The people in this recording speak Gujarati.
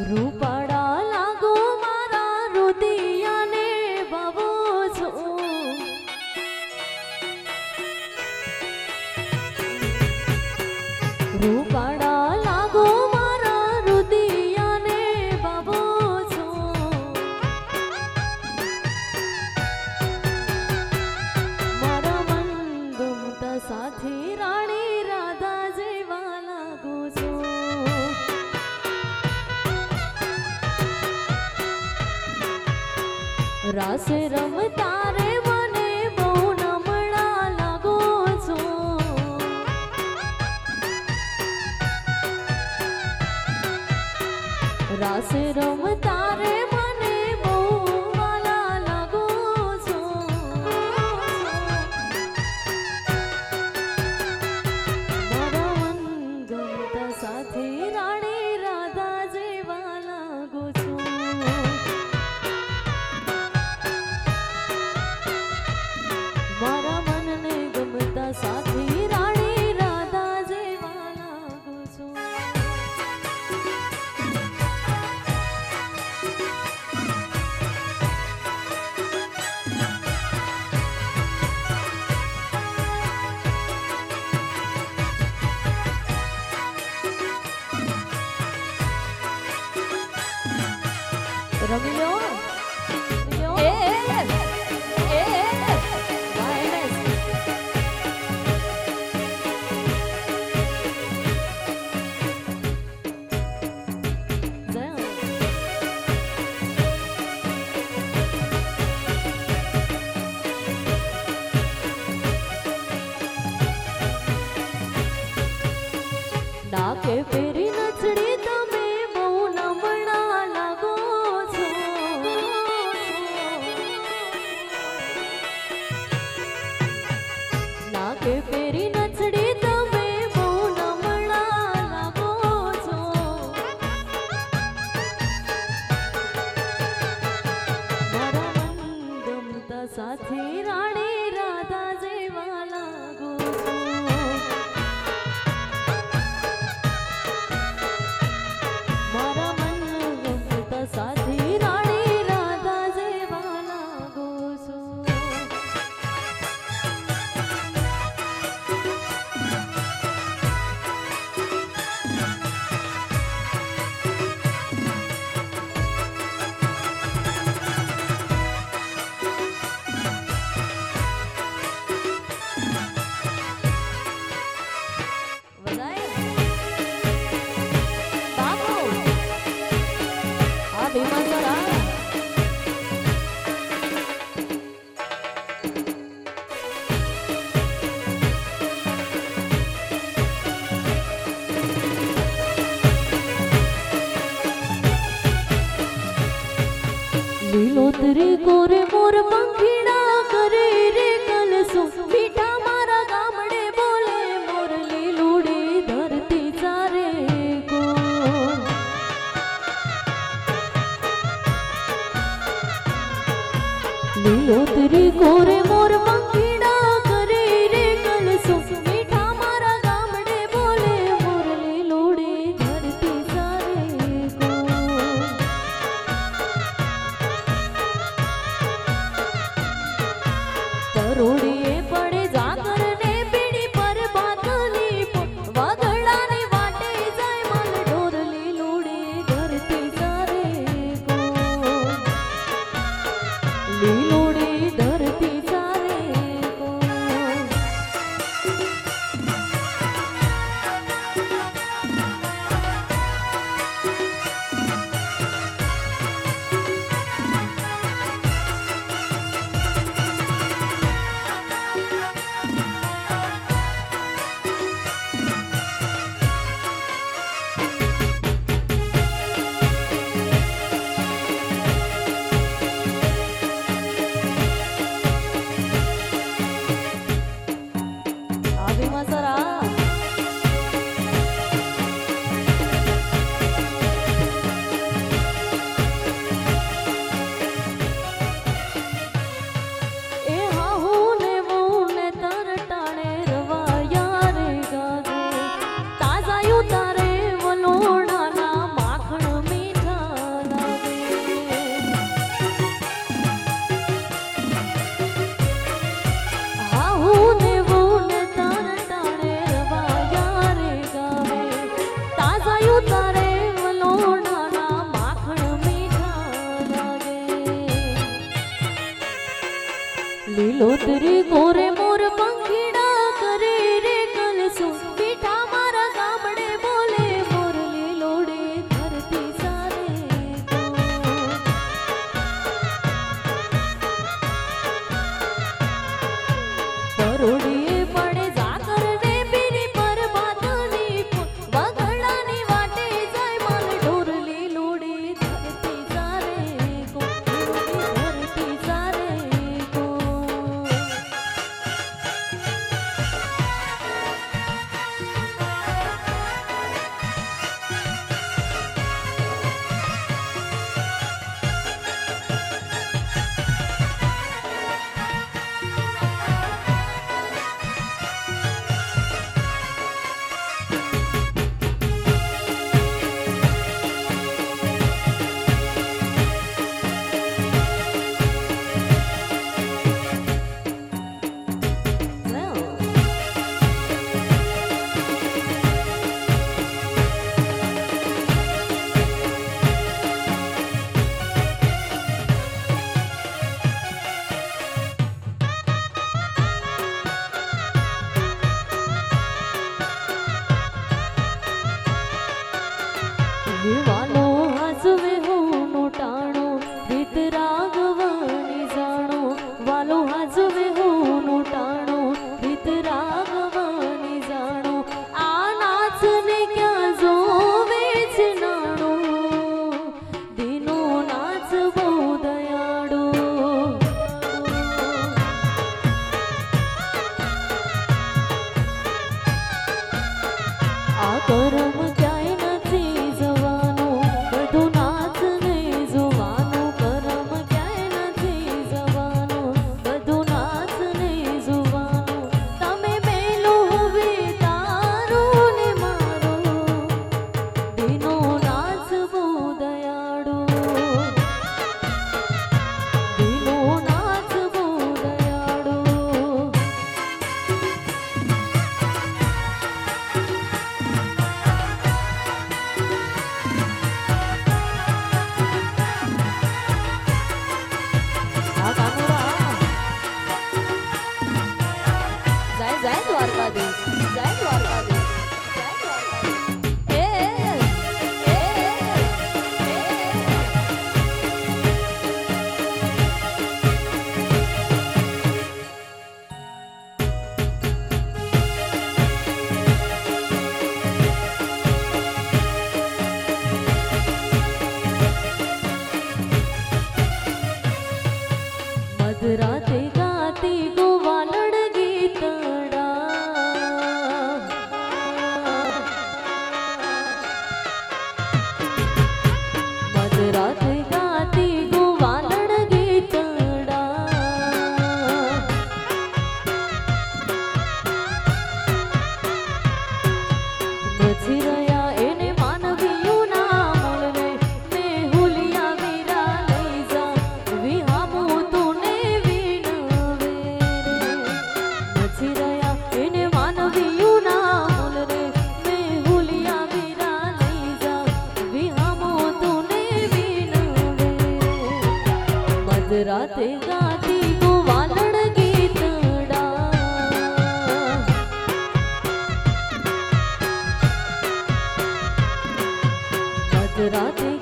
ರೂಪಾಳ રાસ રમતા રે મને બહુ નમણા લાગો છો. રાસ રમતા રે Pero મોર મોર પંખીડા કરે રે કલસો મીઠા મારા ગામડે બોલે મોરલી લૂડે ધરતી ચારે ગો લીલોતરી મધરાતે